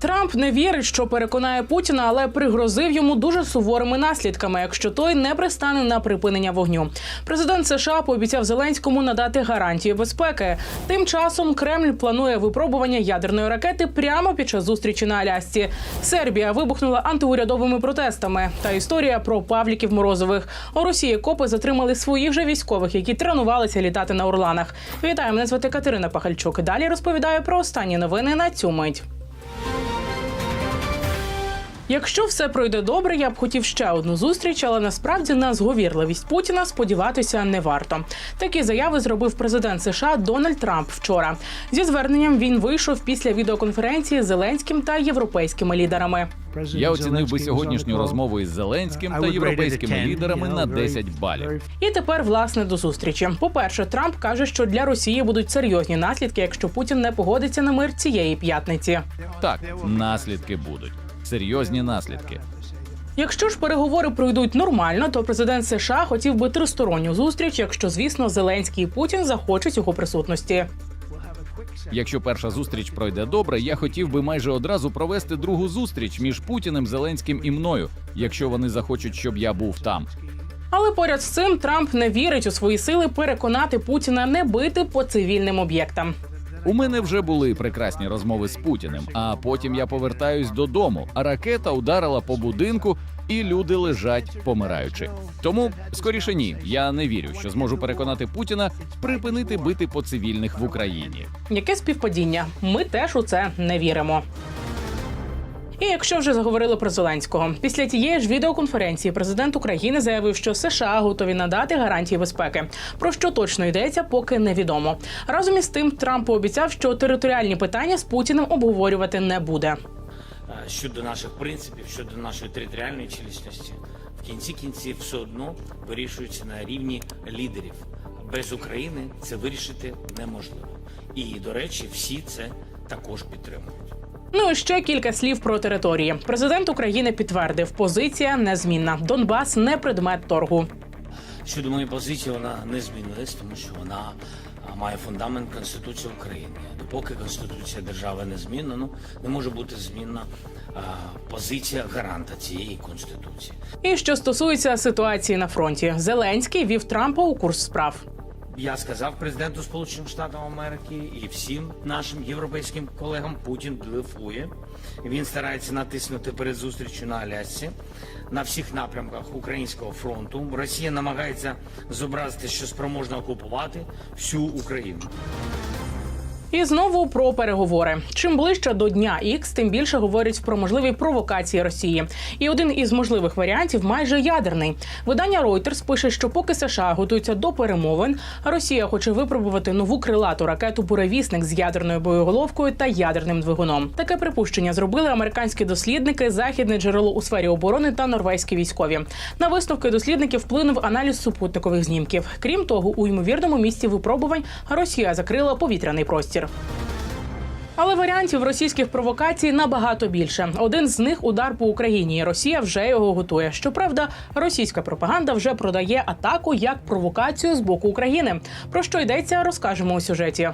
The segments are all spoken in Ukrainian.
Трамп не вірить, що переконає Путіна, але пригрозив йому дуже суворими наслідками, якщо той не пристане на припинення вогню. Президент США пообіцяв Зеленському надати гарантії безпеки. Тим часом Кремль планує випробування ядерної ракети прямо під час зустрічі на Алясці. Сербія вибухнула антиурядовими протестами. Та історія про Павліків Морозових. У Росії копи затримали своїх же військових, які тренувалися літати на Орланах. Вітаю, мене звати Катерина Пахальчук. Далі розповідаю про останні новини на цю мить. Якщо все пройде добре, я б хотів ще одну зустріч, але насправді на зговірливість Путіна сподіватися не варто. Такі заяви зробив президент США Дональд Трамп вчора. Зі зверненням він вийшов після відеоконференції з Зеленським та європейськими лідерами. Я оцінив би сьогоднішню розмову із Зеленським та європейськими лідерами на 10 балів. І тепер власне до зустрічі. По-перше, Трамп каже, що для Росії будуть серйозні наслідки, якщо Путін не погодиться на мир цієї п'ятниці. Так, наслідки будуть. Серйозні наслідки. Якщо ж переговори пройдуть нормально, то президент США хотів би тристоронню зустріч, якщо звісно Зеленський і Путін захочуть його присутності. Якщо перша зустріч пройде добре, я хотів би майже одразу провести другу зустріч між Путіним, Зеленським і мною, якщо вони захочуть, щоб я був там. Але поряд з цим Трамп не вірить у свої сили переконати Путіна не бити по цивільним об'єктам. У мене вже були прекрасні розмови з Путіним, а потім я повертаюсь додому, а ракета ударила по будинку, і люди лежать помираючи. Тому скоріше ні, я не вірю, що зможу переконати Путіна припинити бити по цивільних в Україні. Яке співпадіння? Ми теж у це не віримо. І якщо вже заговорили про Зеленського, після тієї ж відеоконференції президент України заявив, що США готові надати гарантії безпеки. Про що точно йдеться, поки невідомо. Разом із тим, Трамп пообіцяв, що територіальні питання з Путіним обговорювати не буде. щодо наших принципів, щодо нашої територіальної цілісності, в кінці кінців все одно вирішується на рівні лідерів. Без України це вирішити неможливо. І, до речі, всі це також підтримують. Ну і ще кілька слів про території. Президент України підтвердив, позиція незмінна. Донбас не предмет торгу. Щодо моєї позиції, вона не змінилась, тому що вона має фундамент Конституції України. Допоки Конституція держави не змінна, ну не може бути змінна а, позиція гаранта цієї конституції. І що стосується ситуації на фронті, Зеленський вів Трампа у курс справ. Я сказав президенту Сполучених Штатів Америки і всім нашим європейським колегам Путін блефує. Він старається натиснути перед зустрічю на Алясці на всіх напрямках українського фронту. Росія намагається зобразити, що спроможна окупувати всю Україну. І знову про переговори. Чим ближче до дня Ікс, тим більше говорять про можливі провокації Росії. І один із можливих варіантів майже ядерний. Видання Reuters пише, що поки США готуються до перемовин, Росія хоче випробувати нову крилату ракету Буревісник з ядерною боєголовкою та ядерним двигуном. Таке припущення зробили американські дослідники, західне джерело у сфері оборони та норвезькі військові. На висновки дослідників вплинув аналіз супутникових знімків. Крім того, у ймовірному місці випробувань Росія закрила повітряний простір. Але варіантів російських провокацій набагато більше. Один з них удар по Україні. Росія вже його готує. Щоправда, російська пропаганда вже продає атаку як провокацію з боку України. Про що йдеться, розкажемо у сюжеті.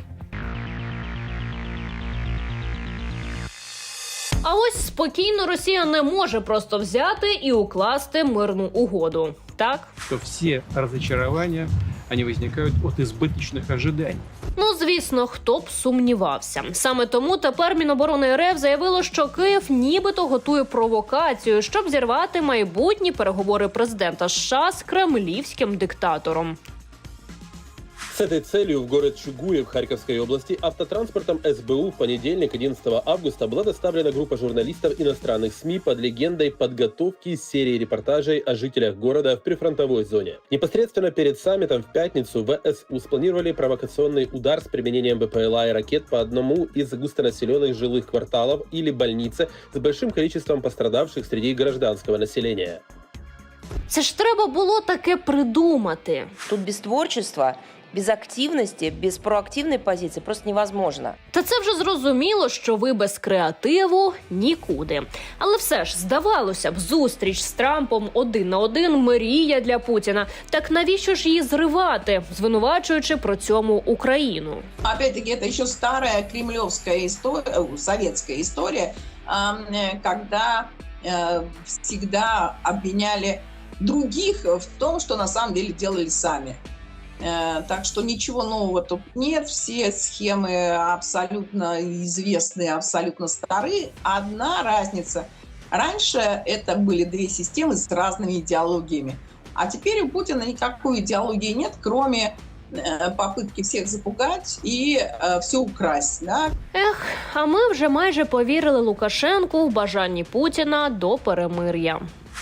А ось спокійно Росія не може просто взяти і укласти мирну угоду. Так что все разочарования, они возникают от избыточных ожиданий. ну звісно, хто б сумнівався. Саме тому тепер Міноборони РФ заявило, що Київ нібито готує провокацію, щоб зірвати майбутні переговори президента США з кремлівським диктатором. С этой целью в город Чугуев Харьковской области автотранспортом СБУ в понедельник, 11 августа, была доставлена группа журналистов иностранных СМИ под легендой подготовки серии репортажей о жителях города в прифронтовой зоне. Непосредственно перед саммитом в пятницу ВСУ спланировали провокационный удар с применением БПЛА и ракет по одному из густонаселенных жилых кварталов или больнице с большим количеством пострадавших среди гражданского населения. Це ж треба було таке придумати. Тут без творчества, без активности, без проактивной позиции просто невозможно. Та це вже зрозуміло, що ви без креативу нікуди. Але все ж здавалося б, зустріч з Трампом один на один мрія для Путіна. Так навіщо ж її зривати, звинувачуючи про цьому Україну? Опять-таки, это еще старая кремлевская история, советская история, ам, э, когда э, всегда обвиняли других в том, что на самом деле делали сами. Э, Так что ничего нового тут нет, все схемы абсолютно известные, абсолютно старые. Одна разница. Раньше это были две системы с разными идеологиями. А теперь у Путина никакой идеологии нет, кроме э, попытки всех запугать и все украсть. Да? Ех, а ми вже майже повірили Лукашенку в бажанні Путіна до перемир'я.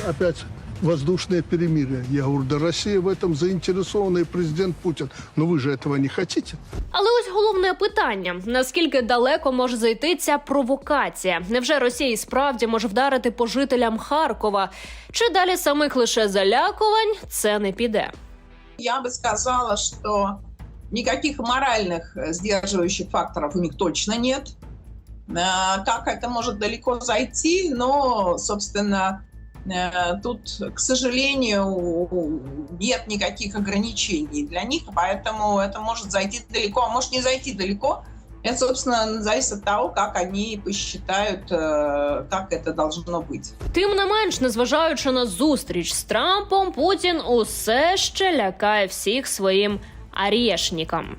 опять воздушное перемирие. Я говорю, да Россия в этом заинтересована и президент Путин. Но вы же этого не хотите. Але ось головне питання: наскільки далеко може зайти ця провокація? Невже Росія і справді може вдарити по жителям Харкова? Чи далі самих лише залякувань це не піде? Я бы сказала, что никаких моральных э, сдерживающих факторов у них точно нет. Э, Как это может далеко зайти, но, собственно, э, тут, к сожалению, нет никаких ограничений для них, поэтому это может зайти далеко, а может не зайти далеко. Это, собственно, зависит от того, как они посчитают, э, как это должно быть. Тим не менш, незважаючи на зустріч з Трампом, Путін усе ще лякає всіх своїм орешникам.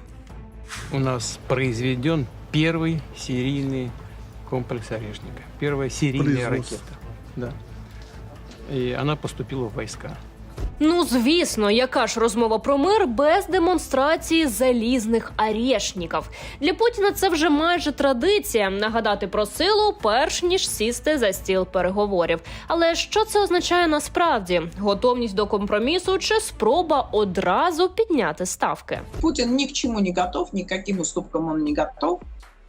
У нас произведен первый серийный комплекс орешника. Первая серийная Производство. ракета. Да. И она поступила в войска. Ну звісно, яка ж розмова про мир без демонстрації залізних орешників. Для Путіна це вже майже традиція нагадати про силу, перш ніж сісти за стіл переговорів. Але що це означає насправді? Готовність до компромісу чи спроба одразу підняти ставки? Путин ни к чему не готов, ни к каким уступкам он не готов.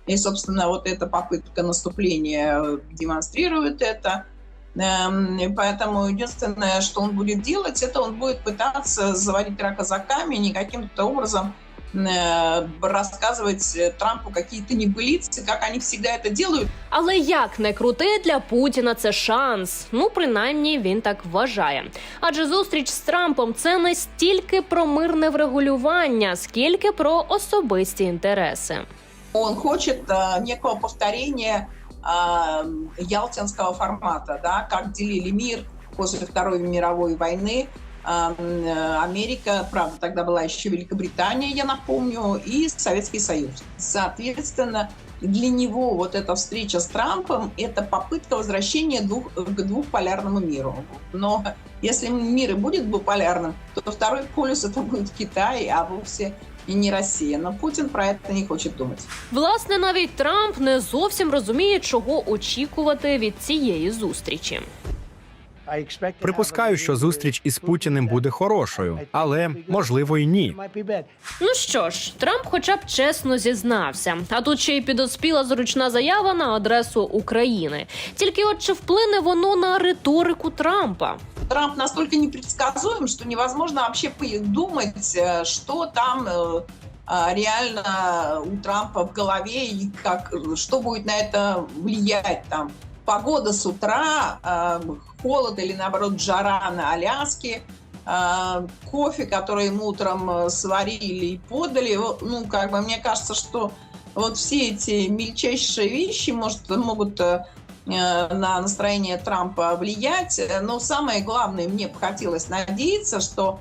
И, собственно, вот эта попытка наступления э, демонстрирует это. Эм, и Поэтому единственное, что он будет делать, это он будет пытаться заводить рака за камень и каким-то образом э, рассказывать э, Трампу какие-то небылицы, как они всегда это делают. Але як не крути для Путіна це шанс. Ну принаймні він так вважає. Адже зустріч з Трампом це не стільки про мирне врегулювання, скільки про особисті інтереси. Он хочет э, некого повторения э, ялтинского формата, да, как делили мир после Второй мировой войны. Э, Америка, правда, тогда была еще Великобритания, я напомню, и Советский Союз. Соответственно, для него вот эта встреча с Трампом – это попытка возвращения двух, к двухполярному миру. Но если мир и будет двуполярным, то второй полюс это будет Китай, а вовсе и не Росія. Но Путін про це не хоче думать. Власне, навіть Трамп не зовсім розуміє, чого очікувати від цієї зустрічі. Припускаю, що зустріч із Путіним буде хорошою, але можливо й ні. Ну що ж, Трамп, хоча б чесно зізнався. А тут ще й підоспіла зручна заява на адресу України. Тільки от чи вплине воно на риторику Трампа? Трамп настолько непредсказуем, что невозможно вообще по- думать, э, что там э, а, реально у Трампа в голове и как, что будет на это влиять. Там погода с утра, э, холод или наоборот жара на Аляске, э, кофе, который ему утром э, сварили и подали. Ну, как бы мне кажется, что вот все эти мельчайшие вещи может, могут э, э, на настроение Трампа влиять. Но самое главное, мне бы хотелось надеяться, что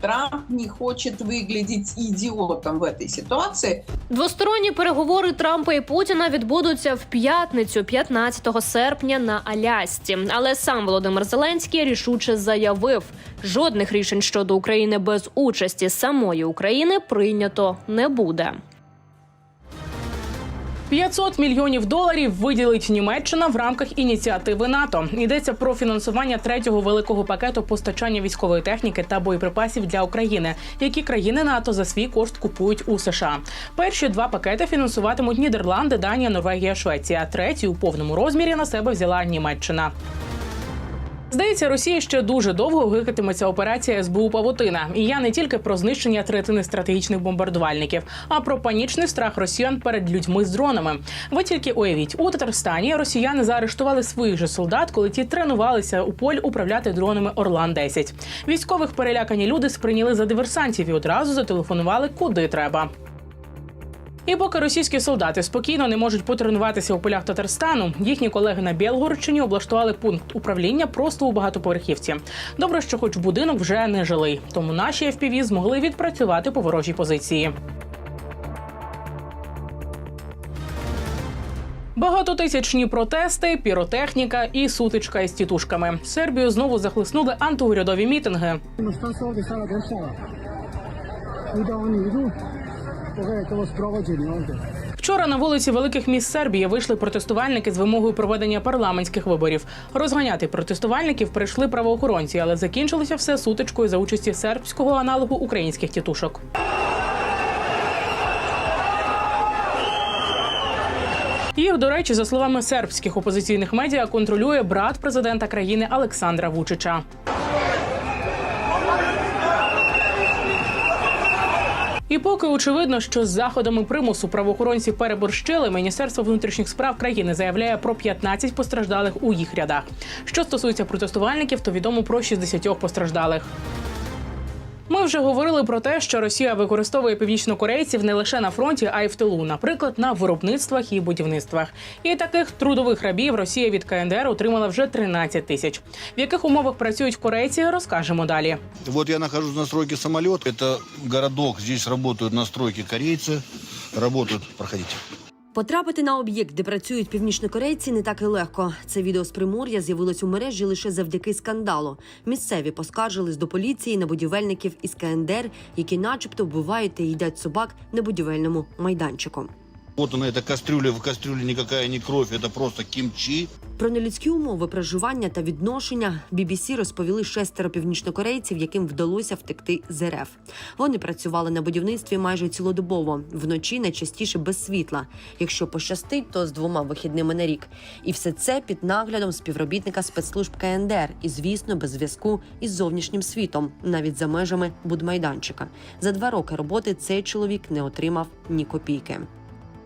Трамп не хочет выглядеть ідіотом в цій ситуації. Двосторонні переговори Трампа і Путіна відбудуться в п'ятницю, 15 серпня на Алясці. Але сам Володимир Зеленський рішуче заявив: жодних рішень щодо України без участі самої України прийнято не буде. 500 мільйонів доларів виділить Німеччина в рамках ініціативи НАТО. Йдеться про фінансування третього великого пакету постачання військової техніки та боєприпасів для України, які країни НАТО за свій кошт купують у США. Перші два пакети фінансуватимуть Нідерланди, Данія, Норвегія, Швеція. Третій у повному розмірі на себе взяла Німеччина. Здається, Росія ще дуже довго гикатиметься операція СБУ Павутина. І я не тільки про знищення третини стратегічних бомбардувальників, а про панічний страх росіян перед людьми з дронами. Ви тільки уявіть, у Татарстані росіяни заарештували своїх же солдат, коли ті тренувалися у поль управляти дронами Орлан 10 Військових перелякані люди сприйняли за диверсантів і одразу зателефонували куди треба. І поки російські солдати спокійно не можуть потренуватися у полях Татарстану, їхні колеги на Білгородчині облаштували пункт управління просто у багатоповерхівці. Добре, що хоч будинок вже не жилий, тому наші FPV змогли відпрацювати по ворожій позиції. Багатотисячні протести, піротехніка і сутичка із тітушками. Сербію знову захлеснули антиурядові мітинги. Вчора на вулиці великих міст Сербії вийшли протестувальники з вимогою проведення парламентських виборів. Розганяти протестувальників прийшли правоохоронці, але закінчилося все сутичкою за участі сербського аналогу українських тітушок. Їх, до речі, за словами сербських опозиційних медіа, контролює брат президента країни Олександра Вучича. Поки очевидно, що з заходами примусу правоохоронці переборщили, Міністерство внутрішніх справ країни заявляє про 15 постраждалих у їх рядах. Що стосується протестувальників, то відомо про 60 постраждалих. Вже говорили про те, що Росія використовує північнокорейців не лише на фронті, а й в тилу, наприклад, на виробництвах і будівництвах. І таких трудових рабів Росія від КНДР отримала вже 13 тисяч. В яких умовах працюють корейці, розкажемо далі. Вот я нахожусь на стройке самолет. Это городок. Здесь работают на стройке корейцы. Работают. Проходите. Потрапити на об'єкт, де працюють північнокорейці, не так і легко. Це відео з Примор'я з'явилось у мережі лише завдяки скандалу. Місцеві поскаржились до поліції на будівельників із КНДР, які, начебто, вбивають та їдять собак на будівельному майданчику. Вот она, эта кастрюля. В кастрюле никакая не кровь. Это просто кимчи. Про нелюдські умови проживання та відношення BBC розповіли шестеро північнокорейців, яким вдалося втекти з РФ. Вони працювали на будівництві майже цілодобово, вночі найчастіше без світла. Якщо пощастить, то з двома вихідними на рік. І все це під наглядом співробітника спецслужб КНДР і, звісно, без зв'язку із зовнішнім світом, навіть за межами будмайданчика. За два роки роботи цей чоловік не отримав ні копійки.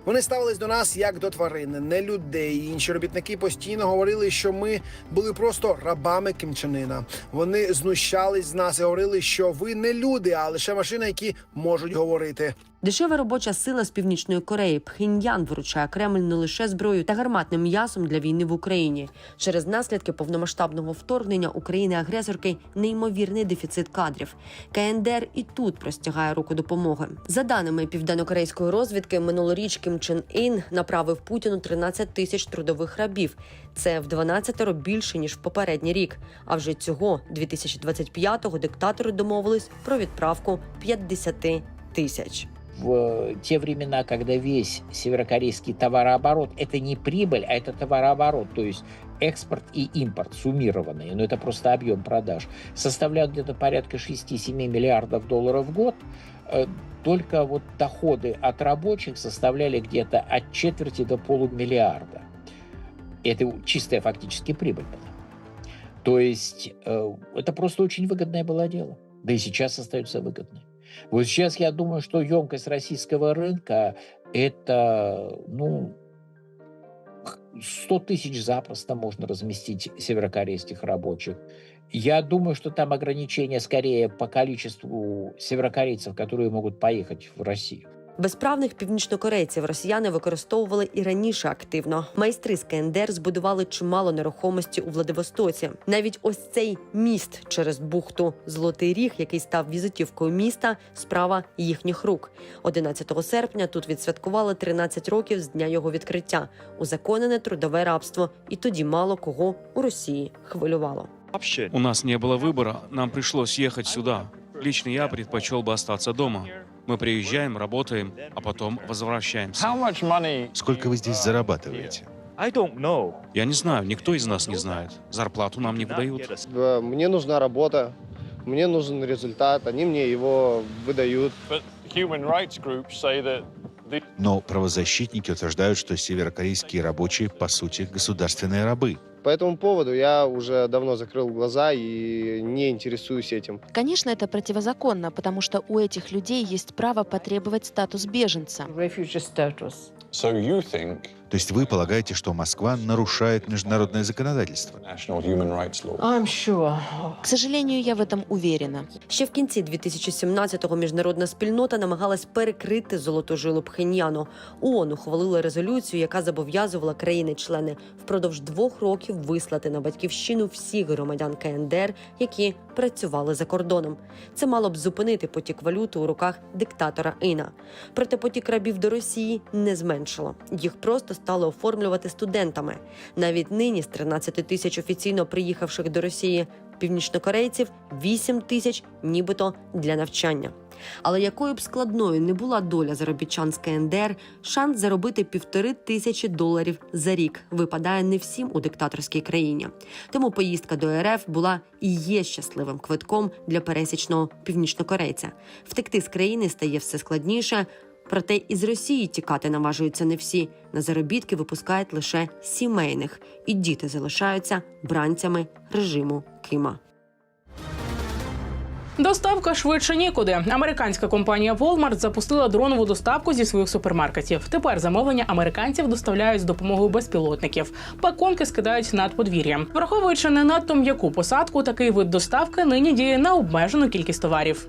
Вони ставились до нас як до тварин, не людей. Інші робітники постійно говорили, що ми були просто рабами кимчанина. Вони знущались з нас і говорили, що ви не люди, а лише машини, які можуть говорити. Дешева робоча сила з північної Кореї Пхеньян виручає Кремль не лише зброєю та гарматним м'ясом для війни в Україні. Через наслідки повномасштабного вторгнення України-агресорки неймовірний дефіцит кадрів. КНДР і тут простягає руку допомоги. За даними південнокорейської розвідки, минулоріч Кім Чен Ін направив Путіну 13 тисяч трудових рабів. Це в 12 більше ніж в попередній рік. А вже цього 2025-го диктатори домовились про відправку 50 тисяч. В те времена, когда весь северокорейский товарооборот это не прибыль, а это товарооборот, то есть экспорт и импорт суммированные, но это просто объем продаж, составляют где-то порядка 6-7 миллиардов долларов в год, э, только вот доходы от рабочих составляли где-то от четверти до полумиллиарда. Это чистая фактически прибыль была. То есть э, это просто очень выгодное было дело. Да и сейчас остается выгодным. Вот сейчас я думаю, что емкость российского рынка это, ну, 100 тысяч запросто можно разместить северокорейских рабочих. Я думаю, что там ограничения скорее по количеству северокорейцев, которые могут поехать в Россию. Безправних північнокорейців росіяни використовували і раніше активно. Майстри з КНДР збудували чимало нерухомості у Владивостоці. Навіть ось цей міст через бухту Золотий Ріг, який став візитівкою міста, справа їхніх рук. 11 серпня тут відсвяткували 13 років з дня його відкриття. Узаконене трудове рабство, і тоді мало кого у Росії хвилювало. У нас не было выбора, нам пришлось ехать сюда. Лично я предпочел бы остаться дома. Мы приезжаем, работаем, а потом возвращаемся. Сколько вы здесь зарабатываете? Я не знаю, никто из нас не знает. Зарплату нам не выдают. Мне нужна работа, мне нужен результат, они мне его выдают. Но правозащитники утверждают, что северокорейские рабочие, по сути, государственные рабы. По этому поводу я уже давно закрыл глаза и не интересуюсь этим. Конечно, это противозаконно, потому что у этих людей есть право потребовать статус беженца. То есть вы полагаете, что Москва нарушает международное законодательство? К сожалению, я в этом уверена. Ще в кінці 2017-го міжнародна спільнота намагалась перекрити золоту жилу Пхеньяну. ООН ухвалила резолюцію, яка зобов'язувала країни-члени впродовж двох років вислати на батьківщину всіх громадян КНДР, які працювали за кордоном. Це мало б зупинити потік валюти у руках диктатора Іна. Проте потік рабів до Росії не зменшило. Їх просто стали оформлювати студентами. Навіть нині з 13 тисяч офіційно приїхавших до Росії північнокорейців 8 тисяч, нібито для навчання. Але якою б складною не була доля заробітчан з КНДР, шанс заробити півтори тисячі доларів за рік випадає не всім у диктаторській країні. Тому поїздка до РФ була і є щасливим квитком для пересічного північнокорейця. Втекти з країни стає все складніше. Проте із Росії тікати наважуються не всі. На заробітки випускають лише сімейних, і діти залишаються бранцями режиму Кима. Доставка швидше нікуди. Американська компанія Walmart запустила дронову доставку зі своїх супермаркетів. Тепер замовлення американців доставляють з допомогою безпілотників. Пакунки скидають над подвір'ям. Враховуючи не надто м'яку посадку, такий вид доставки нині діє на обмежену кількість товарів.